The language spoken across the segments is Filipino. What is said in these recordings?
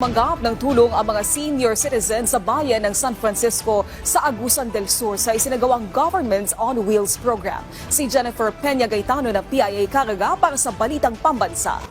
Manggap ng tulong ang mga senior citizens sa bayan ng San Francisco sa Agusan del Sur sa isinagawang Governments on Wheels program. Si Jennifer Peña Gaetano ng PIA Caraga para sa Balitang Pambansa.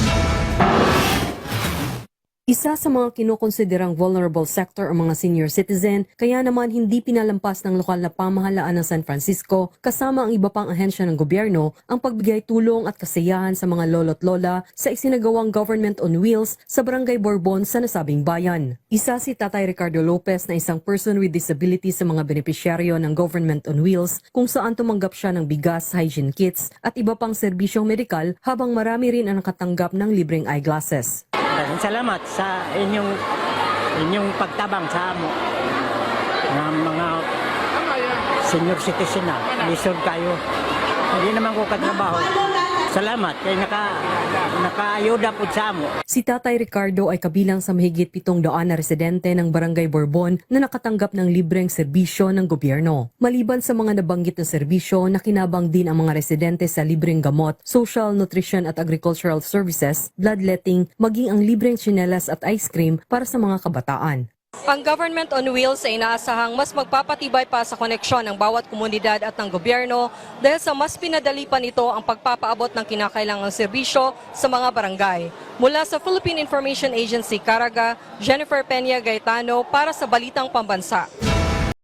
Isa sa mga kinukonsiderang vulnerable sector ang mga senior citizen, kaya naman hindi pinalampas ng lokal na pamahalaan ng San Francisco kasama ang iba pang ahensya ng gobyerno ang pagbigay tulong at kasiyahan sa mga lolo't lola sa isinagawang Government on Wheels sa Barangay Bourbon sa nasabing bayan. Isa si Tatay Ricardo Lopez na isang person with disability sa mga benepisyaryo ng Government on Wheels kung saan tumanggap siya ng bigas, hygiene kits at iba pang serbisyong medikal habang marami rin ang nakatanggap ng libreng eyeglasses. Maraming salamat sa inyong inyong pagtabang sa amo ng mga senior citizen na lisod kayo. Hindi naman ko katrabaho. Salamat kay naka nakaayuda po sa amo. Si Tatay Ricardo ay kabilang sa mahigit pitong daan na residente ng Barangay Bourbon na nakatanggap ng libreng serbisyo ng gobyerno. Maliban sa mga nabanggit na serbisyo, nakinabang din ang mga residente sa libreng gamot, social, nutrition at agricultural services, bloodletting, maging ang libreng tsinelas at ice cream para sa mga kabataan. Ang Government on Wheels ay inaasahang mas magpapatibay pa sa koneksyon ng bawat komunidad at ng gobyerno dahil sa mas pinadali pa nito ang pagpapaabot ng kinakailangang serbisyo sa mga barangay. Mula sa Philippine Information Agency Caraga, Jennifer Peña Gaetano para sa Balitang Pambansa.